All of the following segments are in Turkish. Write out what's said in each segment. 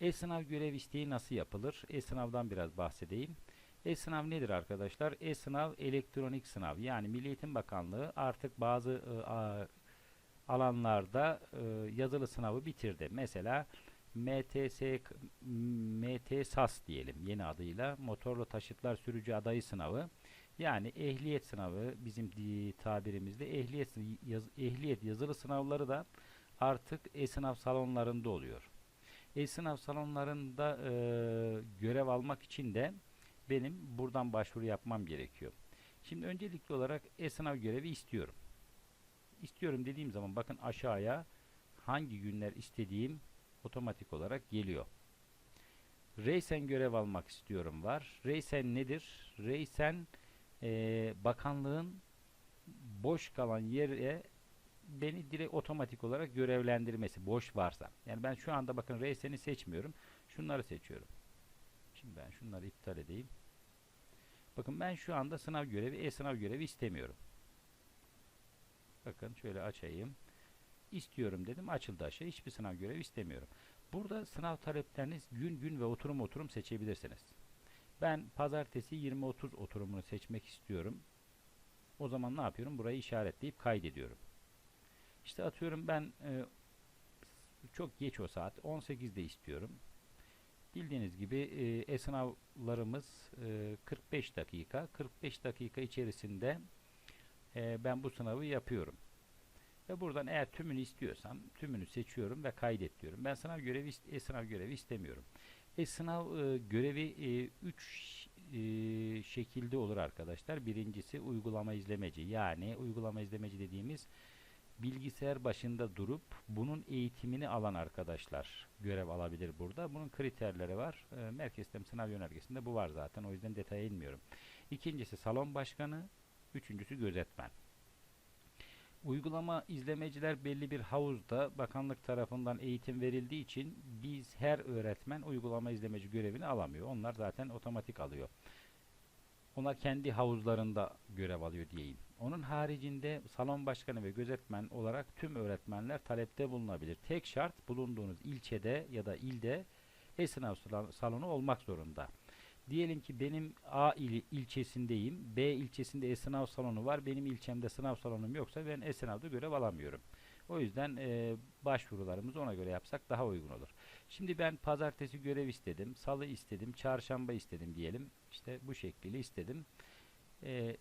E-sınav görev isteği nasıl yapılır? E-sınavdan biraz bahsedeyim. E-sınav nedir arkadaşlar? E-sınav elektronik sınav. Yani Milli Eğitim Bakanlığı artık bazı a- alanlarda e, yazılı sınavı bitirdi. Mesela MTS MTSAS diyelim yeni adıyla motorlu taşıtlar sürücü adayı sınavı. Yani ehliyet sınavı bizim tabirimizde ehliyet yaz- ehliyet yazılı sınavları da artık e-sınav salonlarında oluyor. E-sınav salonlarında e, görev almak için de benim buradan başvuru yapmam gerekiyor. Şimdi öncelikli olarak e-sınav görevi istiyorum. İstiyorum dediğim zaman bakın aşağıya hangi günler istediğim otomatik olarak geliyor. Reysen görev almak istiyorum var. Reysen nedir? Reysen e, bakanlığın boş kalan yere beni direkt otomatik olarak görevlendirmesi boş varsa. Yani ben şu anda bakın Reysen'i seçmiyorum. Şunları seçiyorum. Şimdi ben şunları iptal edeyim. Bakın ben şu anda sınav görevi, e-sınav görevi istemiyorum. Bakın şöyle açayım. İstiyorum dedim. Açıldı aşağı. Hiçbir sınav görevi istemiyorum. Burada sınav talepleriniz gün gün ve oturum oturum seçebilirsiniz. Ben pazartesi 20-30 oturumunu seçmek istiyorum. O zaman ne yapıyorum? Burayı işaretleyip kaydediyorum. İşte atıyorum ben e, çok geç o saat 18'de istiyorum. Bildiğiniz gibi e, e-sınavlarımız e, 45 dakika. 45 dakika içerisinde e, ben bu sınavı yapıyorum. Ve buradan eğer tümünü istiyorsam tümünü seçiyorum ve kaydet diyorum. Ben sınav görevi e-sınav görevi istemiyorum. E-sınav e, görevi 3 şekilde olur arkadaşlar. Birincisi uygulama izlemeci. Yani uygulama izlemeci dediğimiz bilgisayar başında durup bunun eğitimini alan arkadaşlar görev alabilir burada. Bunun kriterleri var. E, Merkez Sistem Sınav Yönergesi'nde bu var zaten. O yüzden detaya inmiyorum. İkincisi salon başkanı. Üçüncüsü gözetmen. Uygulama izlemeciler belli bir havuzda bakanlık tarafından eğitim verildiği için biz her öğretmen uygulama izlemeci görevini alamıyor. Onlar zaten otomatik alıyor. Onlar kendi havuzlarında görev alıyor diyeyim. Onun haricinde salon başkanı ve gözetmen olarak tüm öğretmenler talepte bulunabilir. Tek şart bulunduğunuz ilçede ya da ilde e-sınav salonu olmak zorunda. Diyelim ki benim A il, ilçesindeyim. B ilçesinde e-sınav salonu var. Benim ilçemde sınav salonum yoksa ben e-sınavda görev alamıyorum. O yüzden e, başvurularımızı ona göre yapsak daha uygun olur. Şimdi ben pazartesi görev istedim, salı istedim, çarşamba istedim diyelim. İşte bu şekliyle istedim. E,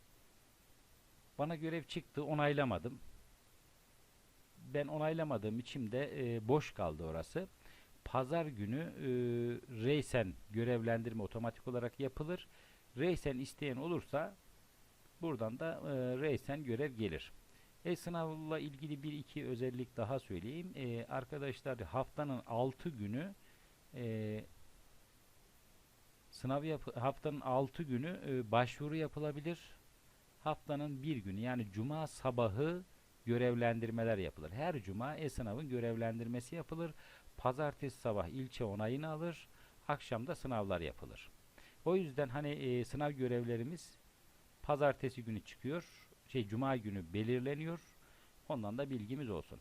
bana görev çıktı, onaylamadım. Ben onaylamadığım için de e, boş kaldı orası. Pazar günü e, reysen görevlendirme otomatik olarak yapılır. Reysen isteyen olursa buradan da e, reysen görev gelir. E-sınavla ilgili bir iki özellik daha söyleyeyim. E, arkadaşlar haftanın 6 günü e, sınav yap haftanın 6 günü e, başvuru yapılabilir. Haftanın bir günü yani cuma sabahı görevlendirmeler yapılır. Her cuma e-sınavın görevlendirmesi yapılır. Pazartesi sabah ilçe onayını alır. Akşamda sınavlar yapılır. O yüzden hani e, sınav görevlerimiz pazartesi günü çıkıyor. Şey cuma günü belirleniyor. Ondan da bilgimiz olsun.